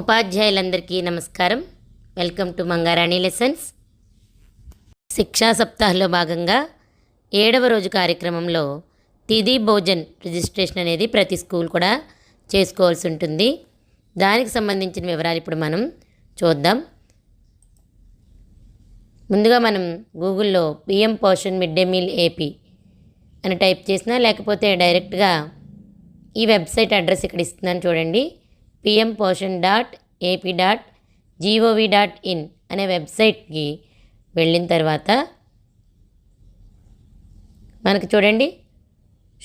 ఉపాధ్యాయులందరికీ నమస్కారం. Welcome to Mangarani lessons. శిక్షా సప్తాహంలో భాగంగా ఏడవ రోజు కార్యక్రమంలో తిది భోజన్ రిజిస్ట్రేషన్ అనేది ప్రతి స్కూల్ కూడా చేసుకోవాల్సి ఉంటుంది. దానికి సంబంధించిన వివరాలు ఇప్పుడు మనం చూద్దాం. ముందుగా మనం గూగుల్లో PM Poshan mid day meal AP అని టైప్ చేసినా లేకపోతే డైరెక్ట్గా ఈ వెబ్సైట్ అడ్రస్ ఇక్కడ ఇస్తున్నాను చూడండి. PM Poshan dot AP dot G O V dot in అనే వెబ్సైట్కి వెళ్ళిన తర్వాత మనకు చూడండి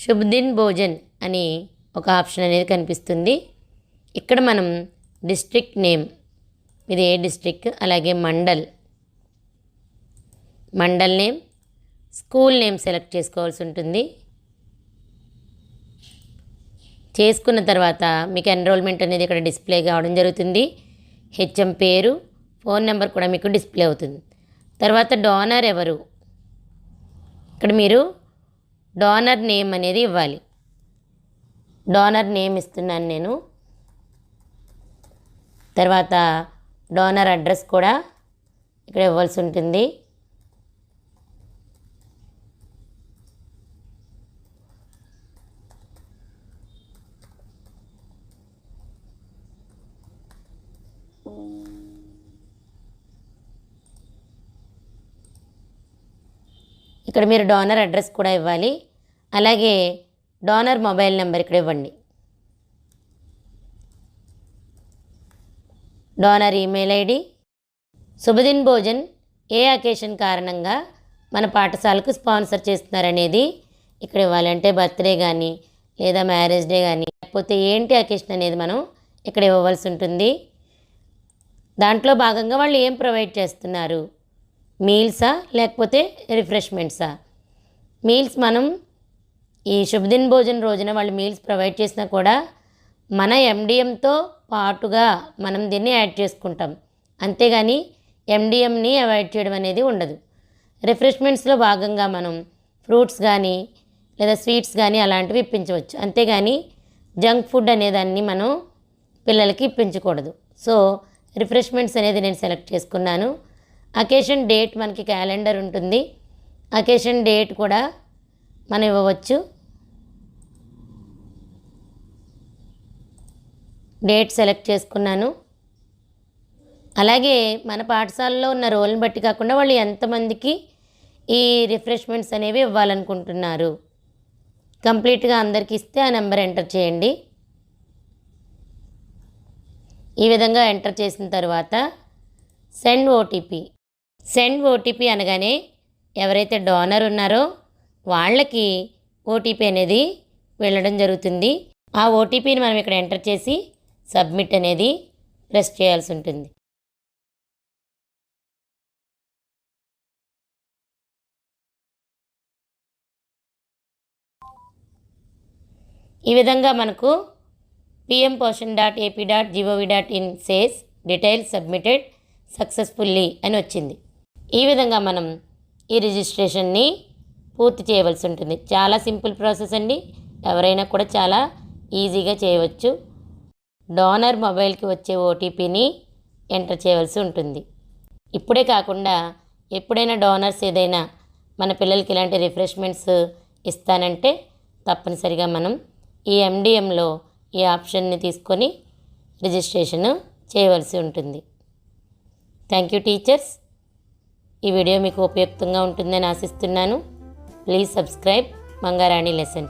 శుభ్దిన్ భోజన్ అని ఒక ఆప్షన్ అనేది కనిపిస్తుంది. ఇక్కడ మనం డిస్ట్రిక్ట్ నేమ్ ఇది ఏ డిస్ట్రిక్ట్ అలాగే mandal mandal name school name select చేసుకోవాల్సి ఉంటుంది. చేసుకున్న తర్వాత మీకు ఎన్రోల్మెంట్ అనేది ఇక్కడ డిస్ప్లే కావడం జరుగుతుంది. హెచ్ఎం పేరు ఫోన్ నెంబర్ కూడా మీకు డిస్ప్లే అవుతుంది. తర్వాత డోనర్ ఎవరు? ఇక్కడ మీరు డోనర్ నేమ్ అనేది ఇవ్వాలి. డోనర్ నేమ్ ఇస్తున్నాను నేను. తర్వాత డోనర్ అడ్రస్ కూడా ఇక్కడ ఇవ్వాల్సి ఉంటుంది. ఇక్కడ మీరు డోనర్ అడ్రస్ కూడా ఇవ్వాలి. అలాగే డోనర్ మొబైల్ నెంబర్ ఇక్కడ ఇవ్వండి. Donor email ID Shubhdin Bhojan ఏ అకేషన్ కారణంగా మన పాఠశాలకు స్పాన్సర్ చేస్తున్నారనేది ఇక్కడ ఇవ్వాలంటే బర్త్డే కానీ లేదా మ్యారేజ్ డే కానీ లేకపోతే ఏంటి అకేషన్ అనేది మనం ఇక్కడ ఇవ్వవలసి ఉంటుంది. దాంట్లో భాగంగా వాళ్ళు ఏం ప్రొవైడ్ చేస్తున్నారు? మీల్సా లేకపోతే రిఫ్రెష్మెంట్సా? మీల్స్ మనం ఈ శుభదిన్ భోజన రోజున వాళ్ళు మీల్స్ ప్రొవైడ్ చేసినా కూడా మన ఎండిఎంతో పాటుగా మనం దీన్ని యాడ్ చేసుకుంటాం. అంతేగాని ఎండిఎంని అవాయిడ్ చేయడం అనేది ఉండదు. రిఫ్రెష్మెంట్స్లో భాగంగా మనం ఫ్రూట్స్ కానీ లేదా స్వీట్స్ కానీ అలాంటివి ఇప్పించవచ్చు. అంతేగాని జంక్ ఫుడ్ అనేదాన్ని మనం పిల్లలకి ఇప్పించకూడదు. సో రిఫ్రెష్మెంట్స్ అనేది నేను సెలెక్ట్ చేసుకున్నాను. అకేషన్ డేట్ మనకి క్యాలెండర్ ఉంటుంది. అకేషన్ డేట్ కూడా మనం ఇవ్వవచ్చు. డేట్ సెలెక్ట్ చేసుకున్నాను. అలాగే మన పాఠశాలలో ఉన్న రోల్ని బట్టి కాకుండా వాళ్ళు ఎంతమందికి ఈ రిఫ్రెష్మెంట్స్ అనేవి ఇవ్వాలనుకుంటున్నారు. కంప్లీట్గా అందరికి ఇస్తే ఆ నెంబర్ ఎంటర్ చేయండి. ఈ విధంగా ఎంటర్ చేసిన తర్వాత సెండ్ ఓటీపీ. సెండ్ ఓటీపీ అనగానే ఎవరైతే డోనర్ ఉన్నారో వాళ్ళకి ఓటీపీ అనేది వెళ్ళడం జరుగుతుంది. ఆ ఓటీపీని మనం ఇక్కడ ఎంటర్ చేసి సబ్మిట్ అనేది ప్రెస్ చేయాల్సి ఉంటుంది. ఈ విధంగా మనకు PM Poshan dot AP dot G O V dot in says details submitted successfully అని వచ్చింది. ఈ విధంగా మనం ఈ రిజిస్ట్రేషన్ని పూర్తి చేయవలసి ఉంటుంది. చాలా సింపుల్ ప్రాసెస్ అండి. ఎవరైనా కూడా చాలా ఈజీగా చేయవచ్చు. డోనర్ మొబైల్కి వచ్చే ఓటీపీని ఎంటర్ చేయవలసి ఉంటుంది. ఇప్పుడే కాకుండా ఎప్పుడైనా డోనర్స్ ఏదైనా మన పిల్లలకి ఇలాంటి రిఫ్రెష్మెంట్స్ ఇస్తానంటే తప్పనిసరిగా మనం ఈ ఎండిఎంలో ఈ ఆప్షన్ని తీసుకొని రిజిస్ట్రేషన్ చేయవలసి ఉంటుంది. Thank you teachers. ఈ వీడియో మీకు ఉపయుక్తంగా ఉంటుందని ఆశిస్తున్నాను. Please subscribe. మంగారాణి లెసన్స్.